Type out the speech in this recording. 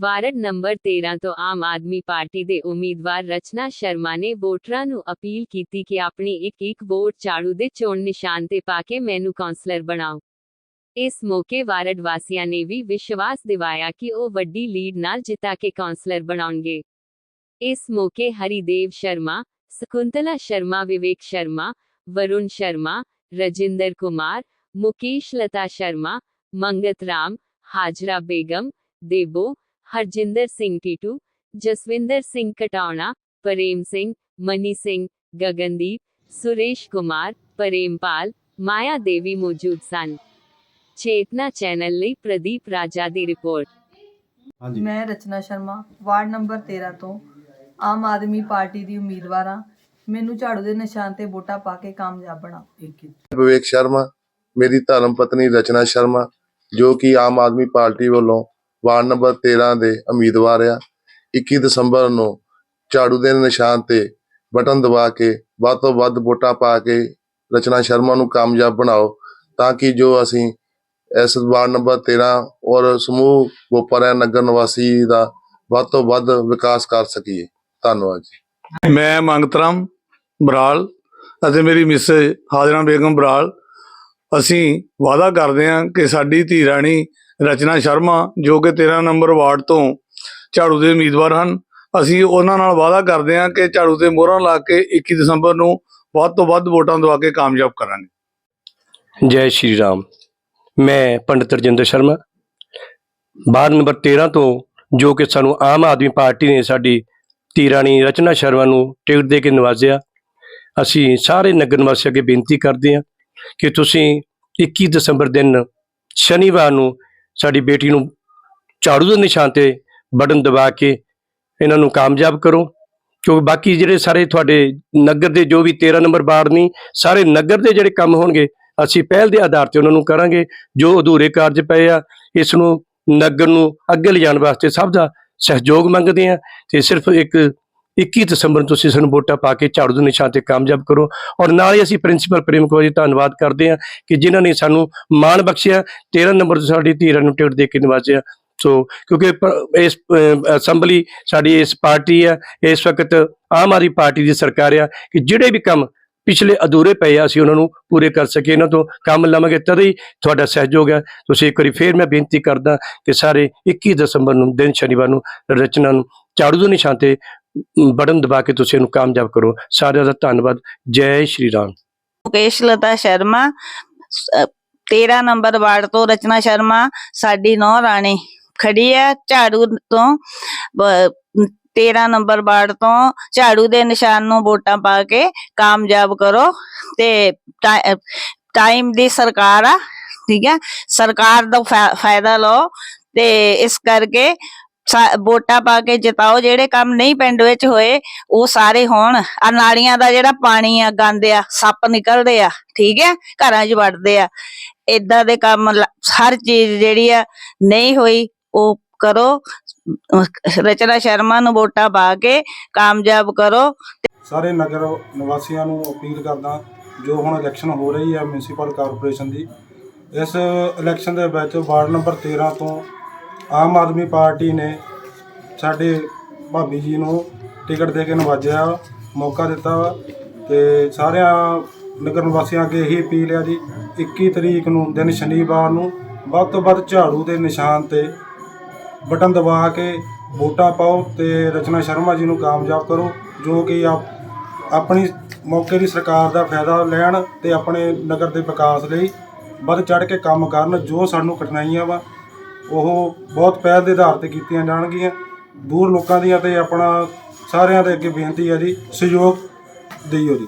Ward number 13 ਤੋਂ ਆਮ Aadmi party ਦੇ ਉਮੀਦਵਾਰ ਰਚਨਾ ਸ਼ਰਮਾ ਨੇ ਵੋਟਰਾਂ ਨੂੰ ਅਪੀਲ ਕੀਤੀ ਕਿ ਆਪਣੀ ਇੱਕ ਇੱਕ ਵੋਟ ਝਾੜੂ ਦੇ ਚੋਣ ਨਿਸ਼ਾਨ ਤੇ ਪਾ ਕੇ ਮੈਨੂੰ ਕੌਂਸਲਰ ਬਣਾਓ। ਇਸ ਮੌਕੇ ਵਾਰਡ ਵਾਸੀਆਂ ਨੇ ਵੀ ਵਿਸ਼ਵਾਸ ਦਿਵਾਇਆ ਕਿ ਉਹ ਵੱਡੀ ਲੀਡ ਨਾਲ ਜਿਤਾ ਕੇ ਕੌਂਸਲਰ ਬਣਾਉਣਗੇ। ਇਸ ਮੌਕੇ ਹਰੀਦੇਵ ਸ਼ਰਮਾ, ਸਕੁੰਤਲਾ ਸ਼ਰਮਾ, ਵਿਵੇਕ ਸ਼ਰਮਾ, ਵਰੁਣ ਸ਼ਰਮਾ, ਰਜਿੰਦਰ ਕੁਮਾਰ, ਮੁਕੇਸ਼ ਲਤਾ ਸ਼ਰਮਾ, ਮੰਗਤ ਰਾਮ, ਹਾਜਰਾ ਬੇਗਮ, ਦੇਬੋ ਹਰਜਿੰਦਰ ਸਿੰਘ ਟੀਟੂ ਜਸਵਿੰਦਰ ਸਿੰਘ ਕਟਾਉਣਾ ਪ੍ਰੇਮ ਸਿੰਘ ਮਨੀ ਸਿੰਘ ਗਗਨਦੀਪ ਸੁਰੇਸ਼ ਕੁਮਾਰ ਪ੍ਰੇਮਪਾਲ ਮਾਇਆ ਦੇਵੀ ਮੌਜੂਦ ਸਨ। ਚੇਤਨਾ ਚੈਨਲ ਲਈ ਪ੍ਰਦੀਪ ਰਾਜਾ ਦੀ ਰਿਪੋਰਟ। ਹਾਂਜੀ। ਮੈਂ ਰਚਨਾ ਸ਼ਰਮਾ ਵਾਰਡ ਨੰਬਰ 13 ਤੋਂ ਆਮ ਆਦਮੀ ਪਾਰਟੀ ਦੀ ਉਮੀਦਵਾਰ ਹਾਂ। ਮੈਨੂੰ ਝਾੜੂ ਦੇ ਨਿਸ਼ਾਨ ਤੇ ਵੋਟਾਂ ਪਾ ਕੇ ਕਾਮਯਾਬ ਬਣਾ। ਵਿਵੇਕ ਸ਼ਰਮਾ ਮੇਰੀ ਧਰਮ ਪਤਨੀ ਰਚਨਾ ਸ਼ਰਮਾ ਜੋ ਕਿ ਆਮ ਆਦਮੀ ਪਾਰਟੀ ਵੱਲੋਂ ਵਾਰਡ ਨੰਬਰ 13 ਦੇ ਉਮੀਦਵਾਰ ਆ। 21 ਦਸੰਬਰ ਨੂੰ ਝਾੜੂ ਦੇ ਨਿਸ਼ਾਨ ਤੇ ਬਟਨ ਦਬਾ ਕੇ ਵੱਧ ਤੋਂ ਵੱਧ ਵੋਟਾਂ ਪਾ ਕੇ ਰਚਨਾ ਸ਼ਰਮਾ ਨੂੰ ਕਾਮਯਾਬ ਬਣਾਓ ਤਾਂ ਕਿ ਜੋ ਅਸੀਂ ਇਸ ਵਾਰਡ ਨੰਬਰ 13 ਔਰ ਸਮੂਹ ਗੋਪਾਰਿਆ ਨਗਰ ਨਿਵਾਸੀ ਦਾ ਵੱਧ ਤੋਂ ਵੱਧ ਵਿਕਾਸ ਕਰ ਸਕੀਏ। ਧੰਨਵਾਦ ਜੀ। ਮੈਂ ਮੰਗਤਰਾਮ ਬਰਾਲ ਅਤੇ ਮੇਰੀ ਮਿਸ ਹਾਜ਼ਰਾ ਬੇਗਮ ਬਰਾਲ ਅਸੀਂ ਵਾਅਦਾ ਕਰਦੇ ਹਾਂ ਕਿ ਸਾਡੀ ਧੀ ਰਾਣੀ ਰਚਨਾ ਸ਼ਰਮਾ, ਜੋ ਕਿ 13 ਨੰਬਰ ਵਾਰਡ ਤੋਂ ਝਾੜੂ ਦੇ ਉਮੀਦਵਾਰ ਹਨ, ਅਸੀਂ ਉਹਨਾਂ ਨਾਲ ਵਾਅਦਾ ਕਰਦੇ ਹਾਂ ਕਿ ਝਾੜੂ ਤੇ ਮੋਹਰਾਂ ਲਾ ਕੇ 21 ਦਸੰਬਰ ਨੂੰ ਵੱਧ ਤੋਂ ਵੱਧ ਵੋਟਾਂ ਦਵਾ ਕੇ ਕਾਮਯਾਬ ਕਰਾਂਗੇ। ਜੈ ਸ਼੍ਰੀ ਰਾਮ। ਮੈਂ ਪੰਡਿਤ ਰਜਿੰਦਰ ਸ਼ਰਮਾ, ਵਾਰਡ ਨੰਬਰ 13 ਤੋਂ, ਜੋ ਕਿ ਸਾਨੂੰ ਆਮ ਆਦਮੀ ਪਾਰਟੀ ਨੇ ਸਾਡੀ ਧੀਰਾਣੀ ਰਚਨਾ ਸ਼ਰਮਾ ਨੂੰ ਟਿਕਟ ਦੇ ਕੇ ਨਵਾਜ਼ਿਆ, ਅਸੀਂ ਸਾਰੇ ਨਗਰ ਨਿਵਾਸੀ ਅੱਗੇ ਬੇਨਤੀ ਕਰਦੇ ਹਾਂ ਕਿ ਤੁਸੀਂ 21 ਦਸੰਬਰ ਦਿਨ ਸ਼ਨੀਵਾਰ ਨੂੰ ਸਾਡੀ ਬੇਟੀ ਨੂੰ ਝਾੜੂ ਦੇ ਨਿਸ਼ਾਨ ਤੇ ਬਟਨ ਦਬਾ ਕੇ ਇਹਨਾਂ ਨੂੰ ਕਾਮਯਾਬ ਕਰੋ। ਕਿਉਂਕਿ ਬਾਕੀ ਜਿਹੜੇ ਸਾਰੇ ਤੁਹਾਡੇ ਨਗਰ ਦੇ ਜੋ ਵੀ 13 ਨੰਬਰ ਵਾਰਡ ਨਹੀਂ ਸਾਰੇ ਨਗਰ ਦੇ ਜਿਹੜੇ ਕੰਮ ਹੋਣਗੇ, ਅਸੀਂ ਪਹਿਲ ਦੇ ਆਧਾਰ ਤੇ ਉਹਨਾਂ ਨੂੰ ਕਰਾਂਗੇ। ਜੋ ਅਧੂਰੇ ਕਾਰਜ ਪਏ ਆ, ਇਸ ਨੂੰ ਨਗਰ ਨੂੰ ਅੱਗੇ ਲਿਜਾਣ ਵਾਸਤੇ ਸਭ ਦਾ ਸਹਿਯੋਗ ਮੰਗਦੇ ਆ। ਤੇ ਸਿਰਫ ਇੱਕ 21 ਦਸੰਬਰ ਨੂੰ ਤੁਸੀਂ ਸਾਨੂੰ ਵੋਟਾਂ ਪਾ ਕੇ ਝਾੜੂ ਦੇ ਨਿਸ਼ਾਨ ਤੇ ਕਾਮਯਾਬ ਕਰੋ। ਔਰ ਨਾਲ ਹੀ ਅਸੀਂ ਪ੍ਰਿੰਸੀਪਲ ਪ੍ਰੇਮ ਕੁਮਾਰ ਜੀ ਧੰਨਵਾਦ ਕਰਦੇ ਹਾਂ ਕਿ ਜਿਨ੍ਹਾਂ ਨੇ ਸਾਨੂੰ ਮਾਣ ਬਖਸ਼ਿਆ। 13 ਨੰਬਰ ਤੋਂ ਸਾਡੀ ਧੀਰਾਂ ਨੂੰ ਟਿਕਟ ਦੇ ਕੇ ਨਿਵਾਜਿਆ ਸੋ, ਕਿਉਂਕਿ ਇਸ ਅਸੈਂਬਲੀ ਸਾਡੀ ਇਸ ਪਾਰਟੀ ਆ ਇਸ ਵਕਤ ਆਮ ਆਦਮੀ ਪਾਰਟੀ ਦੀ ਸਰਕਾਰ ਆ ਕਿ ਜਿਹੜੇ ਵੀ ਕੰਮ ਪਿਛਲੇ ਅਧੂਰੇ ਪਏ ਆ, ਅਸੀਂ ਉਹਨਾਂ ਨੂੰ ਪੂਰੇ ਕਰ ਸਕੀਏ। ਇਹਨਾਂ ਤੋਂ ਕੰਮ ਲਵਾਂਗੇ, ਤਦ ਹੀ ਤੁਹਾਡਾ ਸਹਿਯੋਗ ਹੈ। ਤੁਸੀਂ ਇੱਕ ਵਾਰੀ ਫੇਰ ਮੈਂ ਬੇਨਤੀ ਕਰਦਾ ਕਿ ਸਾਰੇ 21 ਦਸੰਬਰ ਨੂੰ, ਦਿਨ ਸ਼ਨੀਵਾਰ ਨੂੰ ਰਚਨਾ ਨੂੰ ਝਾੜੂ ਦੇ ਨਿਸ਼ਾਨ ਤੇ ਬਟਨ ਦਬਾ ਕੇ ਤੁਸੀਂ ਇਹਨੂੰ ਕਾਮਯਾਬ ਕਰੋ। ਸਾਰਿਆਂ ਦਾ ਧੰਨਵਾਦ। ਜੈ ਸ਼੍ਰੀ ਰਾਮ। ਮੁਕੇਸ਼ ਲਤਾ ਸ਼ਰਮਾ 13 ਨੰਬਰ ਵਾਰਡ ਤੋਂ ਰਚਨਾ ਸ਼ਰਮਾ, ਸਾਡੀ ਨੌ ਰਾਣੀ। ਖੜੀ ਹੈ ਝਾੜੂ ਤੋਂ 13 ਨੰਬਰ ਵਾਰਡ ਤੋਂ, ਝਾੜੂ ਦੇ ਨਿਸ਼ਾਨ ਨੂੰ ਵੋਟਾਂ ਪਾ ਕੇ ਕਾਮਯਾਬ ਕਰੋ। ਤੇ ਟਾਈਮ ਦੀ ਸਰਕਾਰ ਆ, ਠੀਕ ਹੈ? ਸਰਕਾਰ ਦਾ ਫਾਇਦਾ ਲਓ। ਤੇ ਇਸ ਕਰਕੇ ਵੋਟਾਂ ਪਾ ਕੇ ਜਿਤਾਓ, ਜਿਹੜੇ ਕੰਮ ਨਹੀਂ ਪਿੰਡ ਵਿੱਚ ਹੋਏ, ਉਹ ਸਾਰੇ ਹੋਣ। ਆ ਨਾਲੀਆਂ ਦਾ ਜਿਹੜਾ ਪਾਣੀ ਆ, ਗੰਦ ਆ, ਸੱਪ ਨਿਕਲਦੇ ਆ, ਠੀਕ ਹੈ ਘਰਾਂ 'ਚ ਵੜਦੇ ਆ। ਇਦਾਂ ਦੇ ਕੰਮ ਹਰ ਚੀਜ਼ ਜਿਹੜੀ ਆ, ਨਹੀਂ ਹੋਈ, ਉਹ ਕਰੋ। ਰਚਨਾ ਸ਼ਰਮਾ ਨੂੰ ਵੋਟਾਂ ਪਾ ਕੇ ਕਾਮਯਾਬ ਕਰੋ। ਸਾਰੇ ਨਗਰ ਨਿਵਾਸੀਆਂ ਨੂੰ ਅਪੀਲ ਕਰਦਾ, ਜੋ ਹੁਣ ਇਲੈਕਸ਼ਨ ਹੋ ਰਹੀ ਹੈ ਮਿਊਨਿਸਪਲ ਕਾਰਪੋਰੇਸ਼ਨ ਦੀ, ਇਸ ਇਲੈਕਸ਼ਨ ਦੇ ਵਿੱਚ ਵਾਰਡ ਨੰਬਰ 13 ਤੋਂ ਆਮ ਆਦਮੀ ਪਾਰਟੀ ਨੇ ਸਾਡੇ ਭਾਬੀ ਜੀ ਨੂੰ ਟਿਕਟ ਦੇ ਕੇ ਨਵਾਜਿਆ, ਮੌਕਾ ਦਿੱਤਾ ਵਾ ਤੇ ਸਾਰਿਆਂ ਨਗਰ ਨਿਵਾਸੀਆਂ ਅੱਗੇ ਇਹੀ ਅਪੀਲ ਆ ਜੀ 21 ਤਰੀਕ ਨੂੰ ਦਿਨ ਸ਼ਨੀਵਾਰ ਨੂੰ ਵੱਧ ਤੋਂ ਵੱਧ ਝਾੜੂ ਦੇ ਨਿਸ਼ਾਨ ਤੇ ਬਟਨ ਦਬਾ ਕੇ ਵੋਟਾਂ ਪਾਓ ਤੇ ਰਚਨਾ ਸ਼ਰਮਾ ਜੀ ਨੂੰ ਕਾਮਯਾਬ ਕਰੋ, ਜੋ ਕਿ ਆਪ, ਆਪਣੀ ਮੌਕੇ ਦੀ ਸਰਕਾਰ ਦਾ ਫਾਇਦਾ ਲੈਣ ਤੇ ਆਪਣੇ ਨਗਰ ਦੇ ਵਿਕਾਸ ਲਈ ਵੱਧ ਚੜ ਕੇ ਕੰਮ ਕਰਨ ਜੋ ਸਾਨੂੰ ਕਠਿਨਾਈਆਂ ਵਾ ਉਹ ਬਹੁਤ ਪਹਿਲ ਦੇ ਆਧਾਰ ਤੇ ਕੀਤੀਆਂ ਜਾਣਗੀਆਂ। ਦੂਰ ਲੋਕਾਂ ਦੀਆਂ ਤੇ ਆਪਣਾ ਸਾਰਿਆਂ ਦੇ ਅੱਗੇ ਬੇਨਤੀ ਹੈ ਜੀ, ਸਹਿਯੋਗ ਦਿਓ ਜੀ।